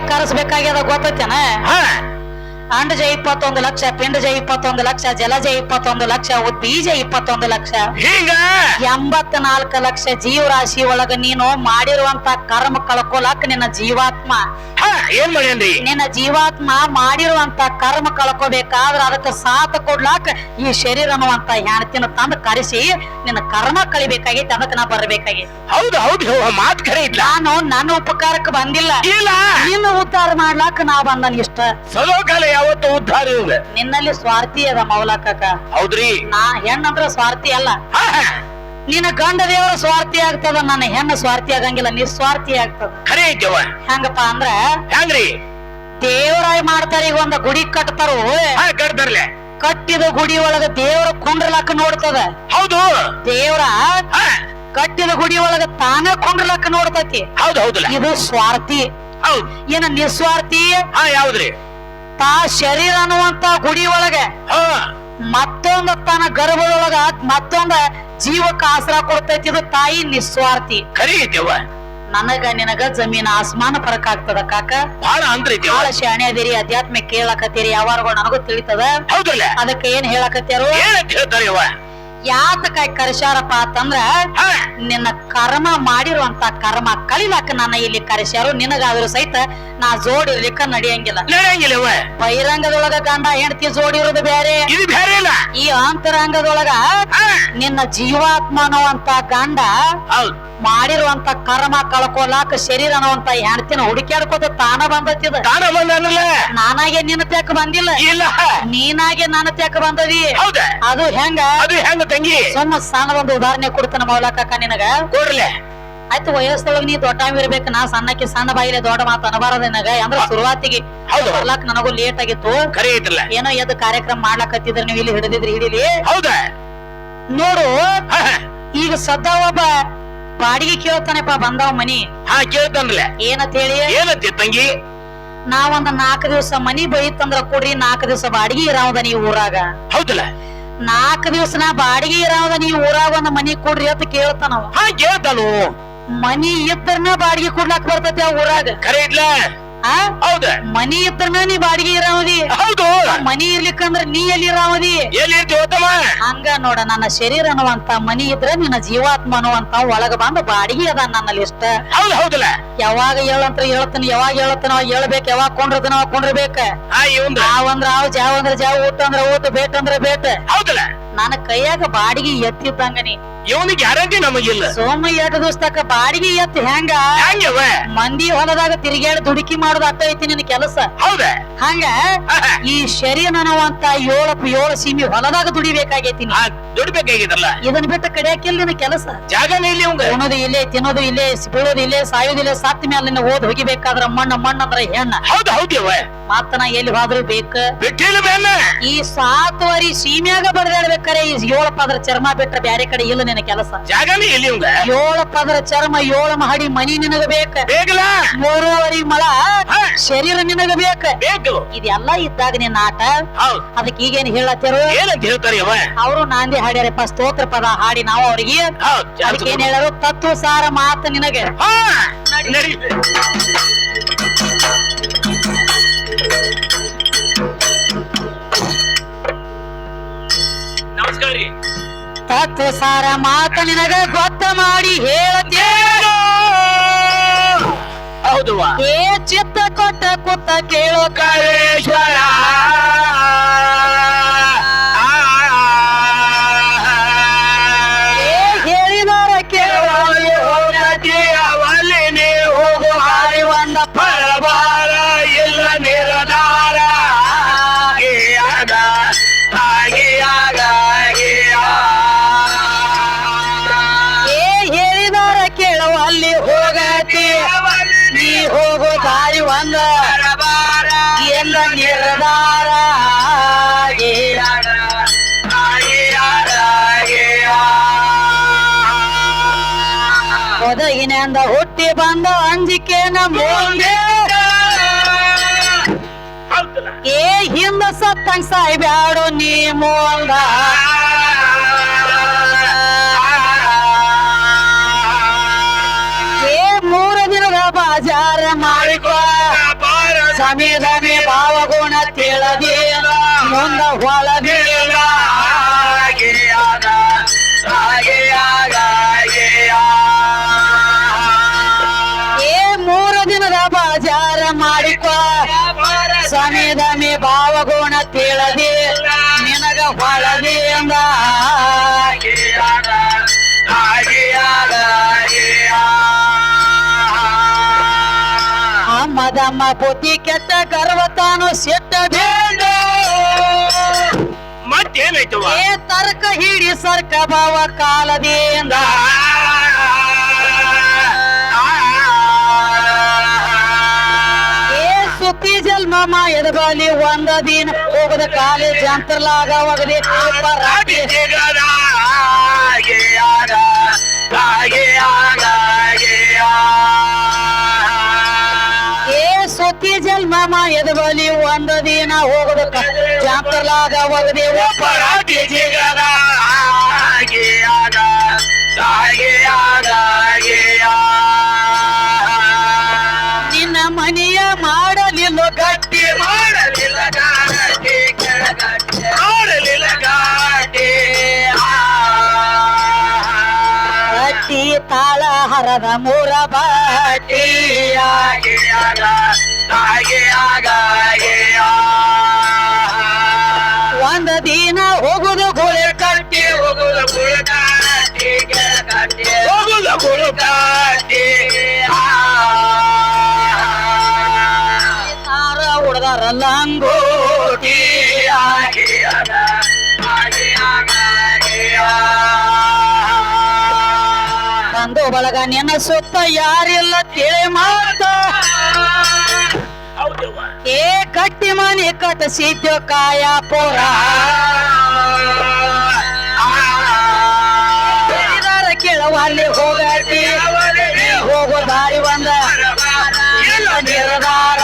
ಕಾಯಿ ಕರೆಸ್ಬೇಕಾಗ್ಯದ ಗೊತ್ತೈತೇನ? ಹಾ. ಅಂಡಜ ಇಪ್ಪತ್ತೊಂದು ಲಕ್ಷ ಪಿಂಡಜ ಇಪ್ಪತ್ತೊಂದು ಲಕ್ಷ ಜಲಜ ಇಪ್ಪತ್ತೊಂದು ಲಕ್ಷ ಬೀಜ ಇಪ್ಪತ್ತೊಂದು ಲಕ್ಷ. ಎಂಬತ್ ಎಂಬತ್ನಾಲ್ಕು ಲಕ್ಷ ಜೀವರಾಶಿ ಒಳಗ ನೀನು ಮಾಡಿರುವಂತ ಕರ್ಮ ಕಳ್ಕೊಲಕ್ ನಿನ್ನ ಜೀವಾತ್ಮ. ಏನ್ ಮಾಡ್ಯಾನ್ರಿ ನಿನ್ನ ಜೀವಾತ್ಮ ಮಾಡಿರುವಂತ ಕರ್ಮ ಕಳ್ಕೊಬೇಕಾದ್ರ ಅದಕ್ಕೆ ಸಾಥ ಕೊಡ್ಲಾಕ ಈ ಶರೀರ ಅನ್ನುವಂತ ಹೆಣತಿನ ತಂದು ಕರೆಸಿ ನಿನ್ನ ಕರ್ಮ ಕಳಿಬೇಕಾಗೈತಿ ಅದಕ್ಕೆ ನಾ ಬರ್ಬೇಕಾಗೈತಿ. ಹೌದು ಹೌದು ಮಾತ್ ಕರೆ ಇಲ್ಲ. ನಾನು ನನ್ನ ಉಪಕಾರಕ್ಕೆ ಬಂದಿಲ್ಲ. ಇಲ್ಲ. ನಿನ್ನ ಉದ್ಧಾರ ಮಾಡ್ಲಾಕ ನಾ ಬಂದನ್ ಇಷ್ಟ. ಸದೋಕಾಲ ಯಾವತ್ತು ಉದ್ಧಾರ ನಿನ್ನಲ್ಲಿ ಸ್ವಾರ್ಥಿ ಅದ ಮೌಲಾಕ ಹೌದ್ರಿ. ನಾ ಹೆಣ್ಣಂದ್ರ ಸ್ವಾರ್ಥಿ ಅಲ್ಲ. ನಿನ್ನ ಗಂಡ ದೇವರ ಸ್ವಾರ್ಥಿ ಆಗ್ತದ ನನ್ನ ಹೆಣ್ಣು ಸ್ವಾರ್ಥಿ ಆಗಂಗಿಲ್ಲ ನಿಸ್ವಾರ್ಥಿ ಆಗ್ತದ. ಖರೆ ಐತವ ಹೆಂಗಪ್ಪ ಅಂದ್ರ ಹೆಂಗ್ರಿ ದೇವರಾಯ್ ಮಾಡ್ತಾರ ಈಗ ಒಂದ ಗುಡಿ ಕಟ್ತಾರು ಕಟ್ತಾರಲೆ ಕಟ್ಟಿದ ಗುಡಿ ಒಳಗ ದೇವರ ಕುಂಡ್ರಲಕ್ಕ ನೋಡ್ತದ. ಹೌದು. ದೇವರ ಕಟ್ಟಿದ ಗುಡಿ ಒಳಗ ತಾನ ಕುಂಡ್ರಲಕ್ಕ ನೋಡ್ತತಿ. ಹೌದು ಹೌದು ಇದು ಸ್ವಾರ್ಥಿ. ಹೌದು. ಏನ ನಿಸ್ವಾರ್ಥಿ ಹಾ ಯಾವ್ದ್ರಿ? ತಾ ಶರೀರ ಅನ್ನುವಂತ ಗುಡಿ ಒಳಗ ಮತ್ತೊಂದ ತನ್ನ ಗರ್ಭದೊಳಗ ಮತ್ತೊಂದ ಜೀವಕ್ಕೆ ಆಸರ ಕೊಡ್ತೈತಿ ಇದು ತಾಯಿ ನಿಸ್ವಾರ್ಥಿ. ಖರೆ ಐತೆವ ನನಗ ನಿನಗ ಜಮೀನ ಆಸ್ಮಾನ ಫರಕ್ ಆಗ್ತದ ಕಾಕ? ಬಹಳ ಅಂದ್ರ ಐತೆವ ಬಹಳ ಶಾಣೆ ಅದಿರಿ ಅಧ್ಯಾತ್ಮ ಕೇಳಾಕತ್ತೀರಿ ಯಾವಾರಗಳು ನನಗೂ ತಿಳಿತದ? ಹೌದಲ್ಲ ಅದಕ್ಕೆ ಏನ್ ಏನಂತ ಹೇಳ್ತಾರವ ಯಾತಕಾಯ್ ಕರೆಸ್ಯಾರಪ್ಪ ಅಂತಂದ್ರ ನಿನ್ನ ಕರ್ಮ ಮಾಡಿರುವಂತ ಕರ್ಮ ಕಳಿಲಾಕ ನನ್ನ ಇಲ್ಲಿ ಕರೆಸ್ಯಾರು. ನಿನಗಾದ್ರೂ ಸಹಿತ ನಾ ಜೋಡಿರ್ಲಿಕ್ಕ ನಡೆಯಂಗಿಲ್ಲ. ನಡೆಯಂಗಿಲ್ಲವ ಬಹಿರಂಗದೊಳಗ ಗಂಡ ಹೆಂಡತಿ ಜೋಡಿರೋದು ಬೇರೆ. ಇದು ಬೇರೆ ಇಲ್ಲ. ಈ ಅಂತರಂಗದೊಳಗ ನಿನ್ನ ಜೀವಾತ್ಮ ಅನ್ನುವಂತ ಗಂಡ ಮಾಡಿರುವಂತ ಕರ್ಮ ಕಳ್ಕೊಲಾಕ ಶರೀರ ಅನ್ನುವಂತ ಹೆಣ್ತಿನ ಹುಡುಕ್ಯಾಡ್ಕೋತ ತಾನ ಬಂದತ್ತಿದ ನಾನಾಗೆ ನಿನ್ನ ತ್ಯಾಕ ಬಂದಿಲ್ಲ. ಇಲ್ಲ. ನೀನಾಗೆ ನನ್ನ ತ್ಯಾಕ ಬಂದದಿ. ಹೌದ. ಅದು ಹೆಂಗ? ಅದು ಹೆಂಗ ತಂಗಿ? ಸುಮ್ಮ ಒಂದು ಉದಾಹರಣೆ ಕೊಡ್ತಾನ ಮೌಲಕ್ಕ ನಿನಗ. ಕೊಡ್ಲೆ. ಆಯ್ತು ವಯಸ್ಸೊಳಗ ನೀ ದೊಡ್ಡ ಇರ್ಬೇಕು ನಾ ಸಣ್ಣಕ್ಕೆ ಸಣ್ಣ ಬಾಯಿಲೆ ದೊಡ್ಡ ಮಾತು ಅನಬಾರದ ಅಂದ್ರೆ ಅಂದ್ರ ಶುರುವಾತಿಗೆ ಹೌದು. ಬರ್ಲಾಕ್ ನನಗೂ ಲೇಟ್ ಆಗಿತ್ತು. ಏನೋ ಎದ್ದು ಕಾರ್ಯಕ್ರಮ ಮಾಡ್ಲಾಕತ್ತಿದ್ರ ನೀವು ಇಲ್ಲಿ ಹಿಡಿದಿದ್ರಿ ಹಿಡಿಲಿ. ಹೌದ. ನೋಡು. ಈಗ ಸದ್ದ ಒಬ್ಬ ಬಾಡಿಗೆ ಕೇಳ್ತಾನೆಪ್ಪ ಬಂದಾವ ಮನಿ. ಹಾ ಕೇಳ್ತಾನಲ್ಲ ಏನಂತ ಹೇಳಿ? ಏನಂತೆ ತಂಗಿ? ನಾವೊಂದ್ ನಾಲ್ಕು ದಿವಸ ಮನಿ ಬೈತಂದ್ರ ಕೊಡ್ರಿ ನಾಲ್ಕು ದಿವಸ ಬಾಡಿಗೆ ಇರಾವದ ನೀ ಊರಾಗ. ಹೌದಲ್ಲ? ನಾಲ್ಕು ದಿವಸ ನಾ ಬಾಡಿಗೆ ಇರಾವದ ನೀ ಊರಾಗ ಒಂದ್ ಮನಿ ಕೊಡ್ರಿ ಅಂತ ಕೇಳ್ತಾನವ ಹಾ ಕೇಳ್ತಾನು. ಮನಿ ಇದ್ರನ ಬಾಡಿಗೆ ಕೊಡ್ಲಾಕ್ ಬರ್ತೈತಿ ಆ ಊರಾಗ. ಕರೆ ಇಟ್ಲ ಆ? ಹೌದ? ಮನಿ ಇದ್ರನ ನೀ ಬಾಡಿಗೆ ಇರಾವದಿ ಮನಿ ಇರ್ಲಿಕ್ಕಂದ್ರ ನೀ ಎಲ್ಲಿ ಇರಾವದಿ ಎಲ್ಲಿ ಇರ್ತೀವಿ ತಮ್ಮ ಹಂಗ ನೋಡ ನನ್ನ ಶರೀರ ಅನ್ನುವಂತ ಮನಿ ಇದ್ರ ನಿನ್ನ ಜೀವಾತ್ಮ ಅನ್ನುವಂತ ಒಳಗ ಬಂದು ಬಾಡಿಗೆ ಅದ ನನ್ನಲ್ಲಿ ಇಷ್ಟ. ಹೌದು ಹೌದಲ್ಲ? ಯಾವಾಗ ಹೇಳಂತ್ರ ಹೇಳ್ತಾನ ಯಾವಾಗ ಹೇಳ್ತಾನ ಅವಾಗ ಹೇಳ್ಬೇಕ ಯಾವಾಗ ಕೊಂಡ್ರದನ ಅವಾಗ ಕೊಂಡಿರ್ಬೇಕ. ಆ ಇವಂದ್ರ ಆವ್ ಅಂದ್ರ ಆವ್ ಜಾವ ಅಂದ್ರೆ ಜಾವ್ ಊಟ ಅಂದ್ರ ಊಟ ಬೇಟ್ ಅಂದ್ರ ಬೇಟ್ ಹೌದಲ್ಲ? ನನ್ನ ಕೈಯಾಗ ಬಾಡಿಗೆ ಎತ್ತಿದ್ದಂಗ ನೀ. ಇವನಿಗೆ ಗ್ಯಾರಂಟಿ ನಮಗಿಲ್ಲ. ಸೋಮ ಎರಡು ದೋಸ್ತಕ್ಕ ಬಾಡಿಗೆ ಎತ್ತು ಹೆಂಗ? ಹೆಂಗವ ಮಂದಿ ಹೊಲದಾಗ ತಿರುಗಾಡಿ ದುಡುಕಿ ಮಾಡೋದು ಅತ್ತೈತಿ ಐತಿ ನಿನ್ ಕೆಲಸ. ಹೌದ? ಹಂಗ ಈ ಶರೀರ ನನವಂತ ಏಳಪ್ಪ ಏಳು ಸೀಮಿ ಹೊಲದಾಗ ದುಡಿಬೇಕಾಗೈತಿ ದುಡಿಬೇಕಾಗಿದಲ್ಲ. ಇದನ್ನ ಬಿಟ್ಟ ಕಡಿಯಾಕಿಲ್ಲ ನಿನ್ನ ಕೆಲಸ. ಜಾಗನೇ ಇಲ್ಲಿ ಹಂಗ ಉಣೋದು ಇಲ್ಲೇ ತಿನ್ನೋದು ಇಲ್ಲೇ ಬೀಳೋದು ಇಲ್ಲೇ ಸಾಯೋದು ಇಲ್ಲೇ ಸತ್ತ ಮೇಲೆ ನಿನ್ನ ಓದ್ ಹೋಗಿಬೇಕಾದ್ರ ಮಣ್ಣ ಮಣ್ಣ ಅಂದ್ರ ಹೆಣ್ಣ. ಹೌದು ಹೌದ್ಯವ ಮತ್ತ ನಾ ಎಲ್ಲಿ ಹೋದ್ರು ಬೇಕ. ಈ ಸಾತ್ವರಿ ಸೀಮ್ಯಾಗ ಬಡದಾಡ್ಬೇಕಾರೆ ಈ ಏಳಪ್ಪ ಅದ್ರ ಚರ್ಮ ಬಿಟ್ರ ಬ್ಯಾರೆ ಕಡೆ ಇಲ್ಲ ನಿನ್ನ ಕೆಲಸ. ಜಾಗನೇ ಇಲ್ಲಿ ಇವಂಗ ಏಳು ಪದರ ಚರ್ಮ ಏಳು ಮಹಡಿ ಮನಿ ನಿನಗ ಬೇಕ. ಬೇಗಲ ಮೂರುವರಿ ಮಳ. ಶರೀರ ನಿನಗ ಬೇಕ. ಬೇಕು. ಇದೆಲ್ಲ ಇದ್ದಾಗ ನಿನ್ನ ಆಟ. ಹೌದ್. ಅದಕ್ಕೆ ಈಗೇನ್ ಹೇಳತ್ತೇರು? ಏನಂತ ಹೇಳ್ತಾರೆ ಯವ ಅವರು ನಾಂದಿ ಹಾಡ್ಯಾರಪ್ಪ ಸ್ತೋತ್ರ ಪದ ಹಾಡಿ ನಾವು ಅವ್ರಿಗೆ. ಹೌದ್ ಅದಕ್ಕೆ ಏನ್ ಹೇಳರು ತತ್ವ ಸಾರ ಮಾತು ನಿನಗೆ. ತತ್ವ ಸಾರ ಮಾತು ನಿನಗ ಗೊತ್ತ ಮಾಡಿ ಹೇಳತೇನು ಹೌದು ಏ ಚಿತ್ತ ಕೊಟ್ಟ ಕುತ್ತ ಕೇಳೋ ಕಾಳೇಶ್ವರ ಒಂದ ಎಲ್ಲ ನಿರ್ಧಾರ ಒದಗಿನಿಂದ ಹುಟ್ಟಿ ಬಂದ ಅಂಜಿಕೆನ ಮುಂದೆ. ಏ ಹಿಂದ ಸತ್ತಂಗ್ ಸಾಯ್ಬ್ಯಾಡು ನೀ ಮುಂದ. ಸಮೀದಮಿ ಭಾವಗುಣ ತಿಳಿದಿ ಮುಂದ ಒಳದಿ ಏ, ಮೂರು ದಿನದ ಬಾಜಾರ ಮಾಡಿಕೊ ಸಮೀದಮಿ ಭಾವಗುಣ ತಿಳಿದಿ ನಿನಗ ಹೊಳದಿ ಅಮ್ಮದಮ್ಮ ಬುದ್ಧಿ ಕೆಟ್ಟ ಗರ್ವ ತಾನು ಸೆಟ್ಟ ಬೇಡ ಮತ್ತೇನಾಯ್ತವ ಏ ತರ್ಕ ಹಿಡಿ ಸರ್ಕ ಭಾವ ಕಾಲದಿಂದ. ಏ ಸುತ್ತಿ ಜನ್ಮ ಮಾಯದ ಬಾಲಿ ಒಂದ ದಿನ ಹೋಗದ ಕಾಲೇಜ್ ಅಂತರ್ಲಾಗ ಆಗ ಪರಾಟಿ ಏ ಸುತ್ತಿ ಜನ್ಮ ಮಾಯದ ಬಲಿ ಒಂದ ದಿನ ಹೋಗದ ಜಾತ್ರಲಾದ ಒಗದೆ ಪರಾಟಿ ಜಿಗದ ನಿನ್ನ ಮನೆಯ ಮಾಡಲಿಲ್ಲ ಗಟ್ಟಿ ಮಾಡಲಿಲ್ಲ ಗಾಟಿ ಕೆಳಗಟ್ಟೆ ಮಾಡಲಿಲ್ಲ ಗಾಟಿ ಗಟ್ಟಿ ತಾಳ ಹರದ ಮೂರ ಬಾಟಿ. ಗುರುಗಾಟಿ ಬಳಗ ನಿನ್ನ ಸುತ್ತ ಯಾರಿಲ್ಲ ತಿಳಿ ಮಾತ. ಏ ಕಟ್ಟಿ ಮನೆ ಕಟ್ಟಿಸಿದ್ಯೋ ಕಾಯ ಪುರ. ಕೇಳವಲ್ಲಿ ಹೋಗ ನಿರ್ಧಾರ.